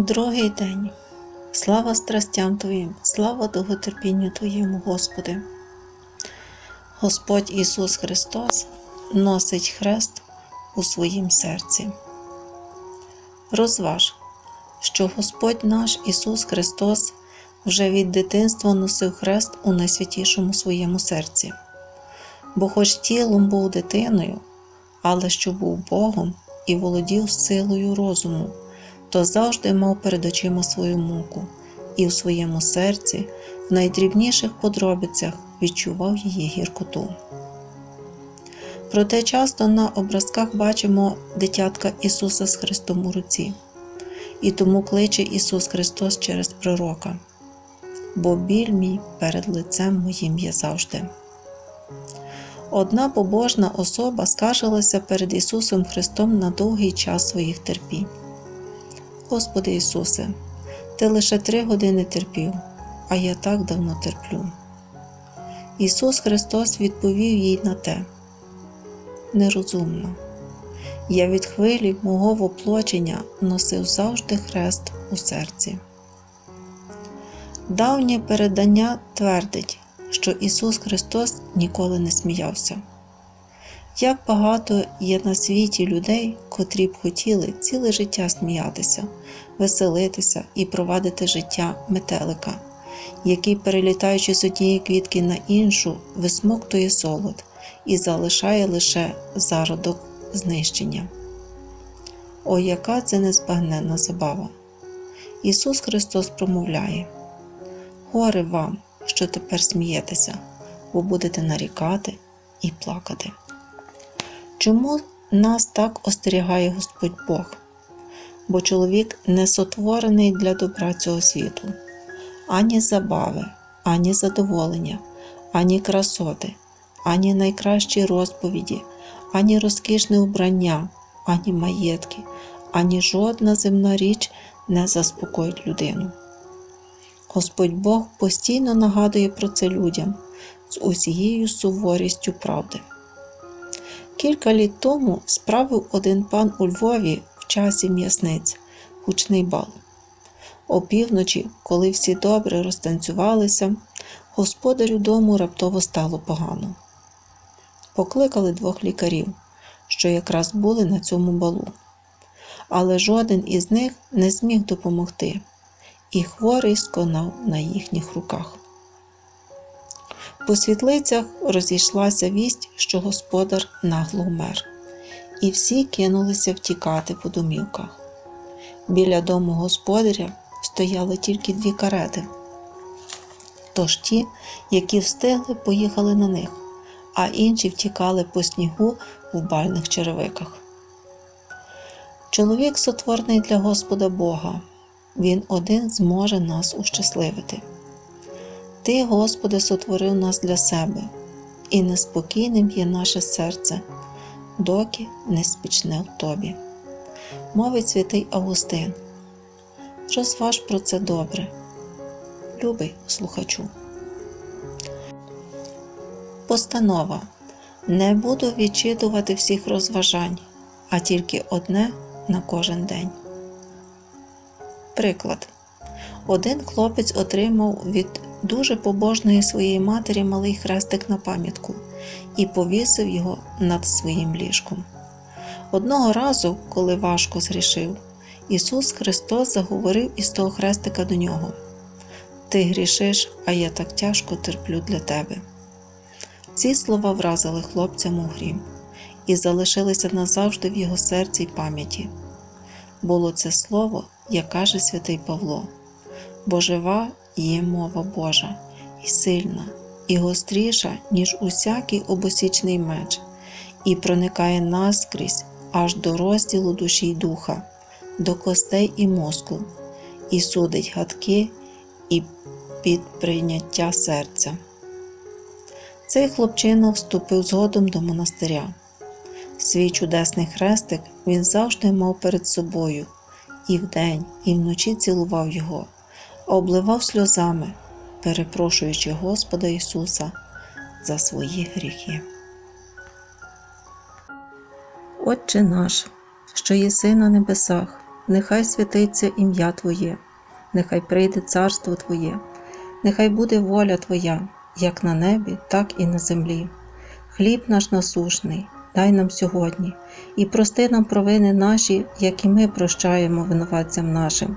Другий день. Слава страстям Твоїм, слава довготерпінню Твоєму, Господи. Господь Ісус Христос носить хрест у своїм серці. Розваж, що Господь наш Ісус Христос вже від дитинства носив хрест у найсвятішому своєму серці, бо хоч тілом був дитиною, але що був Богом і володів силою розуму то завжди мав перед очима свою муку і в своєму серці, в найдрібніших подробицях відчував її гіркоту. Проте часто на образках бачимо дитятка Ісуса з Христом у руці, і тому кличе Ісус Христос через пророка, бо біль мій перед лицем моїм є завжди. Одна побожна особа скаржилася перед Ісусом Христом на довгий час своїх терпінь. Господи Ісусе, Ти лише три години терпів, а я так давно терплю. Ісус Христос відповів їй на те нерозумно. Я від хвилі мого воплочення носив завжди хрест у серці. Давнє передання твердить, що Ісус Христос ніколи не сміявся. Як багато є на світі людей, котрі б хотіли ціле життя сміятися, веселитися і провадити життя метелика, який, перелітаючи з однієї квітки на іншу, висмоктує солод і залишає лише зародок знищення. О, яка це незбагненна забава! Ісус Христос промовляє: Горе вам, що тепер смієтеся, бо будете нарікати і плакати. Чому нас так остерігає Господь Бог? Бо чоловік не сотворений для добра цього світу, ані забави, ані задоволення, ані красоти, ані найкращі розповіді, ані розкішне убрання, ані маєтки, ані жодна земна річ не заспокоїть людину. Господь Бог постійно нагадує про це людям з усією суворістю правди. Кілька літ тому справив один пан у Львові в часі м'ясниць гучний бал. Опівночі, коли всі добре розтанцювалися, господарю дому раптово стало погано. Покликали двох лікарів, що якраз були на цьому балу. Але жоден із них не зміг допомогти, і хворий сконав на їхніх руках. По світлицях розійшлася вість, що господар нагло вмер, і всі кинулися втікати по домівках. Біля дому господаря стояли тільки дві карети. Тож ті, які встигли, поїхали на них, а інші втікали по снігу в бальних черевиках. Чоловік сотворний для Господа Бога, Він один зможе нас ущасливити. Ти, Господи, сотворив нас для себе, і неспокійним є наше серце, доки не спічне в тобі. Мовить святий Августин. Розваж про це добре, любий слухачу. Постанова. Не буду відчитувати всіх розважань, а тільки одне на кожен день. Приклад. Один хлопець отримав від дуже побожної своєї матері малий хрестик на пам'ятку і повісив його над своїм ліжком. Одного разу, коли важко згрішив, Ісус Христос заговорив із того хрестика до нього: Ти грішиш, а я так тяжко терплю для тебе. Ці слова вразили хлопця у грім і залишилися назавжди в його серці й пам'яті. Було це слово, як каже святий Павло, бо жива є мова Божа, і сильна, і гостріша, ніж усякий обосічний меч, і проникає наскрізь аж до розділу душі й духа, до костей і мозку, і судить гадки і підприйняття серця. Цей хлопчина вступив згодом до монастиря. Свій чудесний хрестик він завжди мав перед собою і вдень, і вночі цілував його обливав сльозами, перепрошуючи Господа Ісуса за свої гріхи. Отче наш, що єси на небесах, нехай святиться ім'я Твоє, нехай прийде царство Твоє, нехай буде воля Твоя, як на небі, так і на землі. Хліб наш насушний, дай нам сьогодні, і прости нам провини наші, як і ми прощаємо винуватцям нашим,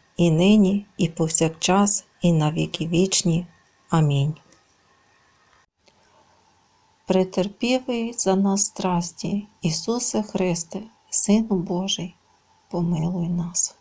і нині, і повсякчас, і на віки вічні. Амінь. Претерпівий за нас страсті, Ісусе Христе, Сину Божий, помилуй нас.